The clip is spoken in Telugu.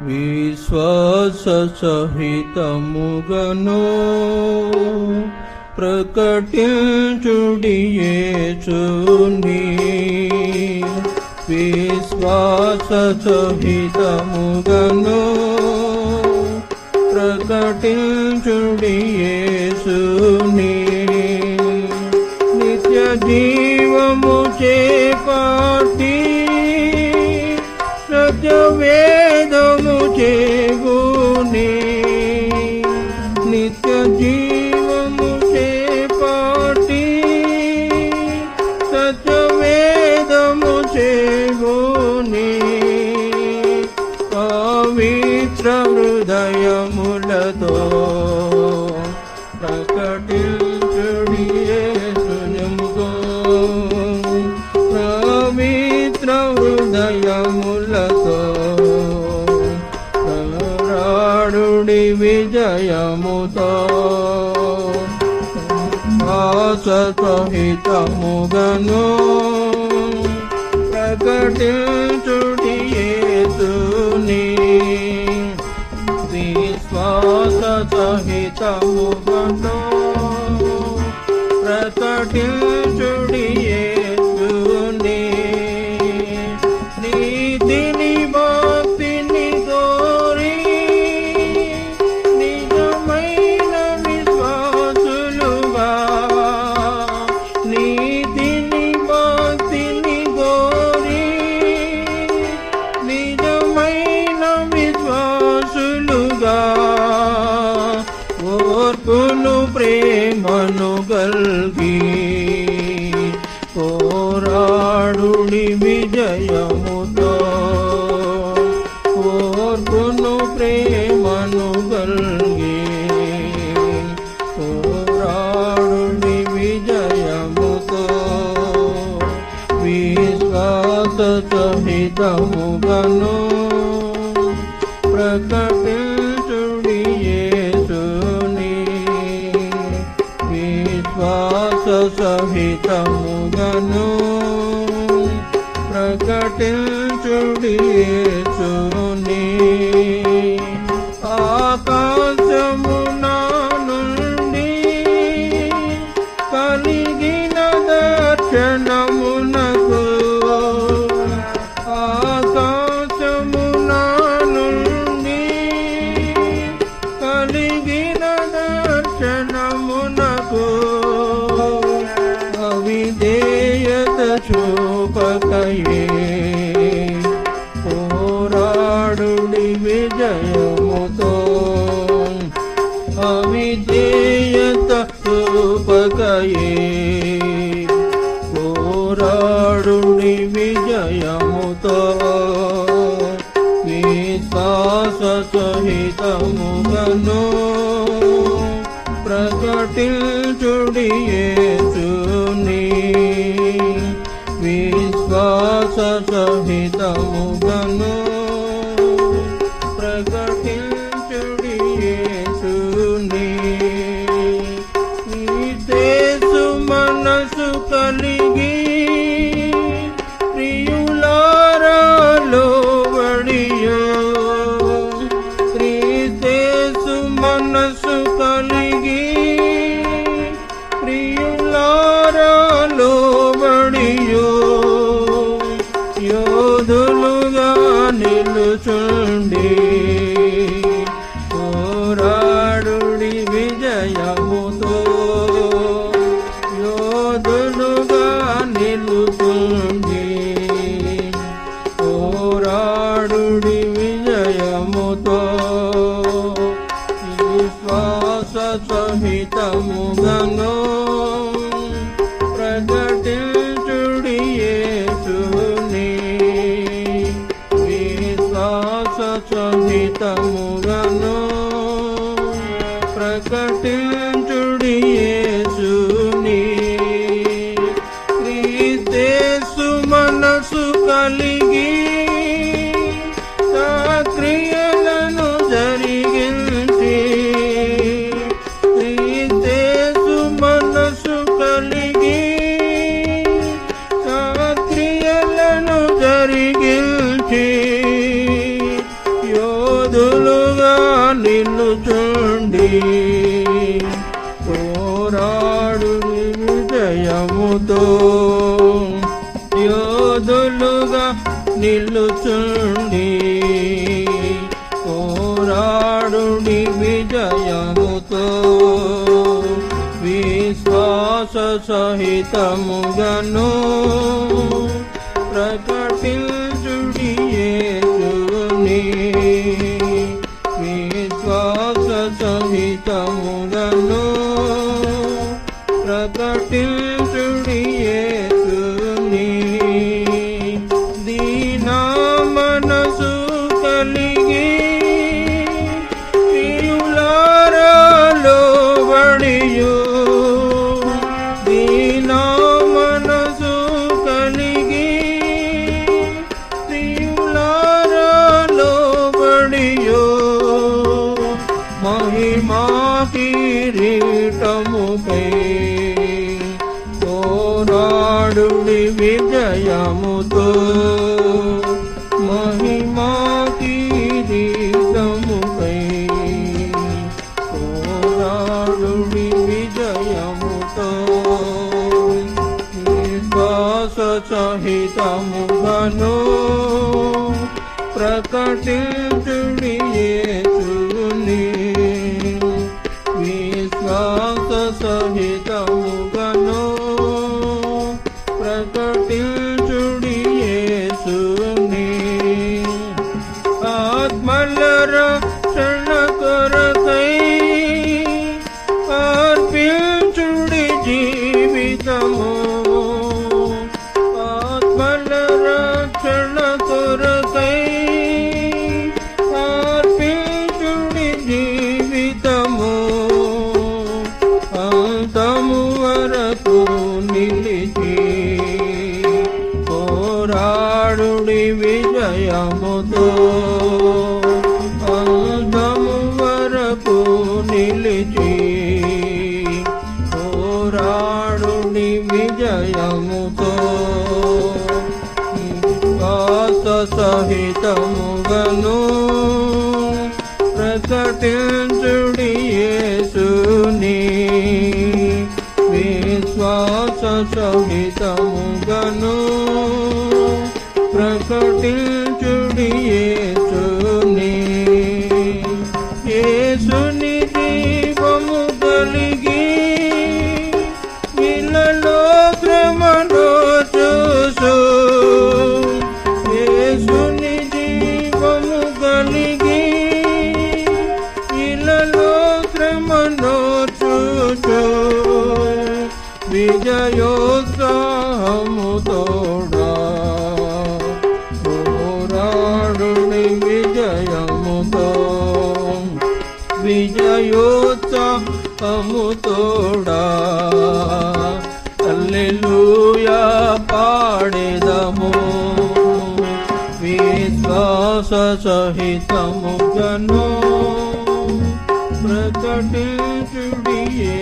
విశ్వాససహితముగను ప్రకటించుడియేచుని విశ్వాససహితముగను సహితముగను ప్రకటించుడియేతుని విశ్వాస సహితముగను ప్రకటించు హితముగను ప్రకటితుడియేసుని విశ్వాస సహితముగను. ప్రకటితుడియేసుని జటిల్చుడియేచుని విశ్వాస సహితము గను నిలుతుంది పోరాడు విజయముతో విశ్వాస సహితముగను ప్రకటించుడియేసుని విశ్వాస సహితము కలిగి క్రియలను జరిగింది దేశు మనసు కలిగి క్రియలను జరిగింది యోధులుగా నిన్ను చూండి. పోరాడుని విజయముతో విశ్వాస సహితముగను ప్రకటించుడి యేసుని విశ్వాస సహితముగను ప్రకటిల్ కిరీటముకై పోరాడుడి విజయముతో మహిమా కిరీటముకై పోరాడుడి విజయముతో విశ్వాస సహితముగను ప్రకటించుడి పోరాడుడి విజయముతో అంతము వరకు నిలిచి పోరాడుడి విజయముతో విశ్వాస సహితముగను ప్రకటించుడి యేసుని విశ్వాస సహితముగను ప్రకటించుడి యేసుని యేసుని దీపము కలిగి ఇళ్ళలో శ్రమను చూసు. యేసుని దీపము కలిగి ఇళ్ళలో శ్రమను చూచు విజయోత్సాహము విజయోత్సాహము తోడా అల్లెలూయా పాడేదము. విశ్వాస సహితము గను. ప్రకటించుడియే